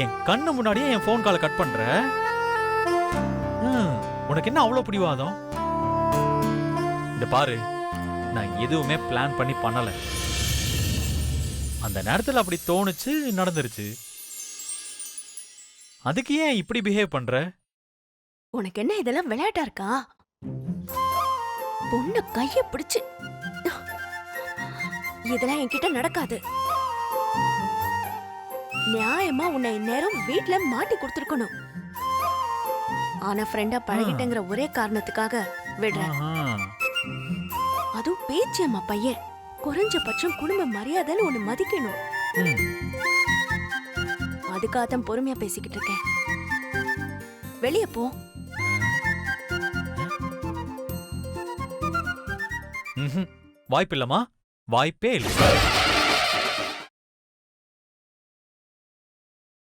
என் கண்ணு முன்னாடியே என் ஃபோன் காலை கட் பண்ற? உனக்கு என்ன அவ்வளோ பிடிவாதம்? இந்த பாரு நான் எதுவுமே பிளான் பண்ணி பண்ணல. அந்த நேரத்தில் அப்படி தோணுச்சு நடந்துருச்சு. அதுக்கு ஏன் இப்படி பிஹேவ் பண்ற? உனக்கு என்ன இதெல்லாம் விளையாட்டா இருக்கா? பொண்ணு கைய பிடிச்சு இதெல்லாம் என்கிட்ட நடக்காது. நியாயமா உன்னை இந்நேரம் வீட்ல மாட்டி கொடுத்துருக்கணும். ஆனா ஃப்ரெண்டா பழகிட்டேங்கிற ஒரே காரணத்துக்காக விடுறேன். அதுவும் பேச்சியம்மா பையன். குறைஞ்சபட்சம் குடும்ப மரியாதைன்னு ஒண்ணு மதிக்கணும். அதுக்காக தான் பொறுமையா பேசிக்கிட்டு இருக்கேன். வெளிய போ. வாய்ப்பில்லம்மா? வாய்ப்பே இல்லை.